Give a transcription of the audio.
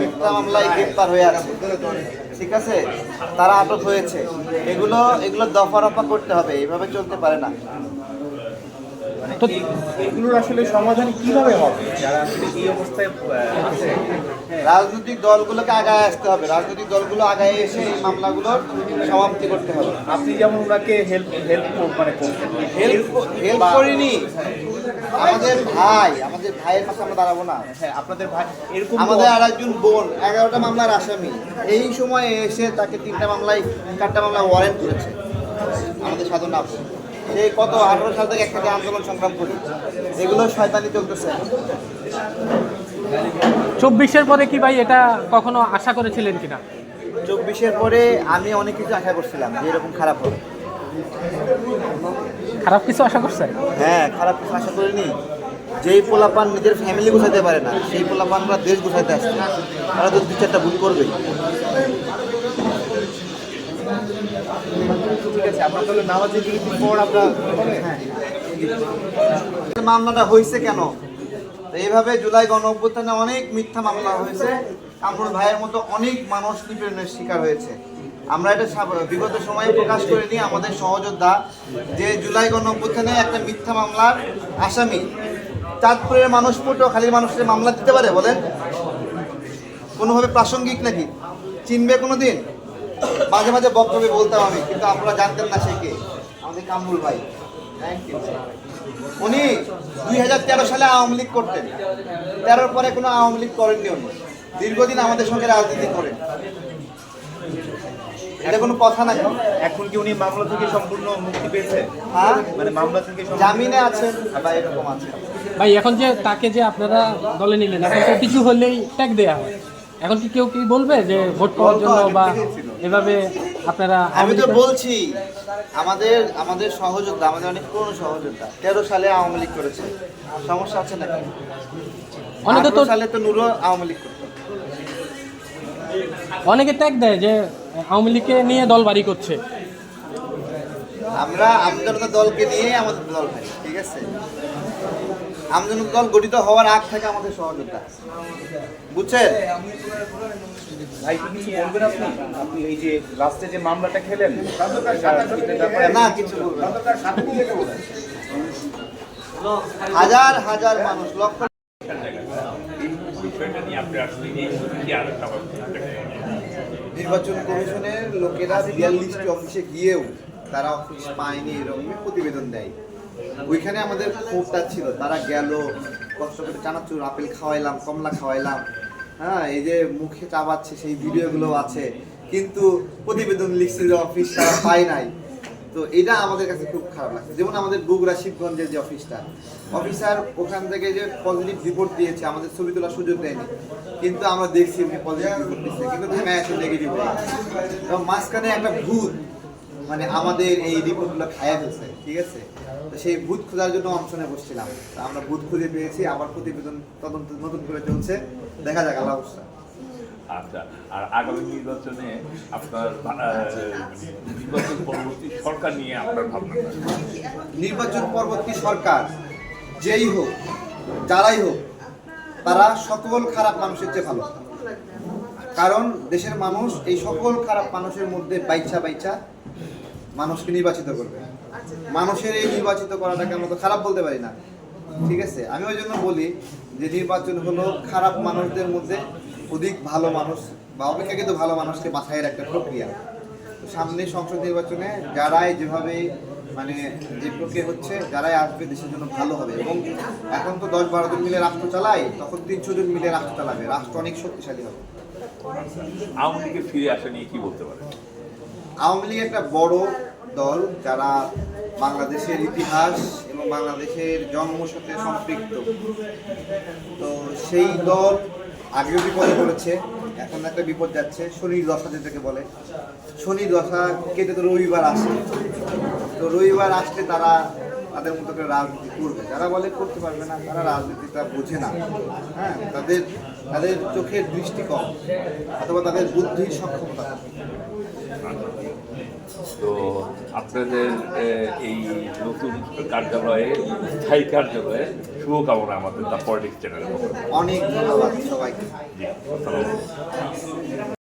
মিথ্যা মামলায় গ্রেপ্তার হয়ে আছে। ঠিক আছে? তারা আটক হয়েছে। এগুলো এগুলো দফা রফা করতে হবে এভাবে চলতে পারে না। এগুলোর আসলে সমাধান কীভাবে হবে? যারা এই অবস্থায় আছে। রাজনৈতিক দলগুলোকে আগায় আসতে হবে। রাজনৈতিক দলগুলো আগায় এসে এই মামলাগুলোর সমাপ্তি করতে হবে। আপনি যেমন ওনাকে হেল্প হেল্প মানে হেল্প হেল্প করিনি। আমাদের ভাই আমাদের ভাইয়ের পাশে আমরা দাঁড়াবো না। হ্যাঁ আপনাদের ভাই এরকম আমাদের আর একজন বোন এগারোটা মামলার আসামি। এই সময়ে এসে তাকে তিনটা মামলায় চারটা মামলা ওয়ারেন্ট করেছে। আমাদের সাধন আপু সেই কত আঠারো সাল থেকে একসাথে আন্দোলন সংগ্রাম করি। এগুলো শয়তানি চলতেছে। চব্বিশের পরে কি ভাই এটা কখনো আশা করেছিলেন কিনা? চব্বিশের পরে আমি অনেক কিছু আশা করছিলাম যে এরকম খারাপ হবে। খারাপ কিছু আশা করছেন হ্যাঁ খারাপ কিছু আশা করিনি। যেই পোলাপান নিজের ফ্যামিলি গুছাতে পারে না সেই পোলাপানরা দেশ গুছাতে আসছে। তারা তো দু চারটা ভুল করবে। আপনার হ্যাঁ। মামলাটা হয়েছে কেন? তো এইভাবে জুলাই গণ অভ্যুত্থানে অনেক মিথ্যা মামলা হয়েছে। কামরুল ভাইয়ের মতো অনেক মানুষ নিপীড়নের শিকার হয়েছে। আমরা এটা বিগত সময়ে প্রকাশ করিনি। আমাদের সহযোদ্ধা যে জুলাই গণ একটা মিথ্যা মামলার আসামি, চাঁদপুরের মানুষ খালির মানুষের মামলা দিতে পারে বলেন? কোনোভাবে প্রাসঙ্গিক নাকি? চিনবে কোনো দিন মাঝে মাঝে বক্তব্যে বলতাম আমি, কিন্তু আপনারা জানতেন না সে কে। আমাদের কামরুল ভাই। উনি দুই হাজার তেরো সালে আওয়ামী লীগ করতেন। তেরোর পরে কোনো আওয়ামী লীগ করেননি উনি। দীর্ঘদিন আমাদের সঙ্গে রাজনীতি করেন। এটা কোনো কথা নাকি এখন কি উনি মামলা থেকে সম্পূর্ণ মুক্তি পেয়েছে? হ্যাঁ? মানে মামলা থেকে জামিনে আছেন বা এরকম আছে। ভাই এখন যে তাকে যে আপনারা দলে নিলেন এখন তো কিছু হলেই ট্যাগ দেওয়া হয়। এখন কি কেউ কি বলবে যে ভোট পাওয়ার জন্য বা এভাবে আপনারা আমি তো বলছি আমাদের আমাদের সহযোদ্ধা আমাদের অনেক পুরনো সহযোদ্ধা তেরো সালে আওয়ামী লীগ করেছে। সমস্যা আছে নাকি? অনেকে তো সালে তো নুরো আওয়ামী লীগ করতো অনেকে ট্যাগ দেয় যে আওয়ামী লীগকে নিয়ে দল বাড়ি করছে। আমরা আমজনতা দলকে নিয়ে আমাদের দল ভাই ঠিক আছে? আমজনতা দল গঠিত হওয়ার আগ থেকে আমাদের সহযোদ্ধা। বুঝছেন? ভাই কিছু বলবেন আপনি? আপনি এই যে লাস্টে যে মামলাটা খেলেন না কিছু বলব হাজার হাজার মানুষ লক্ষ নির্বাচন কমিশনের লোকেরা বিয়াল্লিশটি অফিসে গিয়েও তারা অফিস পায়নি এরকম প্রতিবেদন দেয়। ওইখানে আমাদের ক্ষোভটা ছিল, তারা গেল, কষ্ট করে চানাচুর, আপেল খাওয়াইলাম, কমলা খাওয়াইলাম। হ্যাঁ এই যে মুখে চাবাচ্ছে সেই ভিডিওগুলো আছে। কিন্তু প্রতিবেদন লিখছে যে অফিস তারা পায় নাই। তো এটা আমাদের কাছে খুব খারাপ লাগছে। যেমন আমাদের বগুড়া শিবগঞ্জের যে অফিসটা অফিসার ওখান থেকে যে পজিটিভ রিপোর্ট দিয়েছে, আমাদের ছবি তোলার সুযোগ দেয়নি। কিন্তু আমরা দেখছি উনি পজিটিভ রিপোর্ট দিচ্ছে, কিন্তু আসে নেগেটিভ এবং মাঝখানে একটা ভূত মানে আমাদের এই রিপোর্টগুলো খায়া ফেলছে, ঠিক আছে? তো সেই ভূত খোঁজার জন্য অনশনে বসছিলাম। আমরা ভূত খুঁজে পেয়েছি, আবার প্রতিবেদন তদন্ত নতুন করে চলছে। দেখা যাক, আল্লাহ আচ্ছা আর আগামী নির্বাচনে আপনার নির্বাচন পরবর্তী সরকার নিয়ে আপনার ভাবনা নির্বাচন পরবর্তী সরকার, যেই হোক, যারাই হোক, তারা সকল খারাপ মানুষের চেয়ে ভালো। কারণ দেশের মানুষ এই সকল খারাপ মানুষের মধ্যে বাইচা বাইচা মানুষকে নির্বাচিত করবে। মানুষের এই নির্বাচিত করাটাকে আমরা তো খারাপ বলতে পারি না। ঠিক আছে? আমি ওই জন্য বলি যে নির্বাচন হলো খারাপ মানুষদের মধ্যে অধিক ভালো মানুষ বা অপেক্ষাকৃত ভালো মানুষকে বাছাইয়ের একটা প্রক্রিয়া। সামনে সংসদ নির্বাচনে যারাই যেভাবে মানে যে প্রক্রিয়া হচ্ছে যারাই আসবে দেশের জন্য ভালো হবে। এবং এখন তো দশ বারো জন মিলে রাষ্ট্র চালায় তখন তিনশো জন মিলে রাষ্ট্র চালাবে। রাষ্ট্র অনেক শক্তিশালী হবে। আওয়ামী লীগের ফিরে আসা নিয়ে কি বলতে পারেন? আওয়ামী লীগ একটা বড় দল যারা বাংলাদেশের ইতিহাস বাংলাদেশের জন্মর সাথে সম্পৃক্ত। তো সেই দল আগেও বিপদে পড়েছে এখন একটা বিপদ যাচ্ছে, শনি দশা যেটাকে বলে। শনি দশা কেটে তো রবিবার আসে। তো রবিবার আসলে তারা তাদের মতো করে রাজনীতি করবে। যারা বলে করতে পারবে না, তারা রাজনীতিটা বোঝে না। হ্যাঁ তাদের তাদের চোখের দৃষ্টি কম, অথবা তাদের বুদ্ধির সক্ষমতা তো আপনাদের এই কার্যালয়ে স্থায়ী কার্যালয়ে শুভকামনা আমাদের দ্য পলিটিক্স চ্যানেলের অনেক ধন্যবাদ সবাইকে।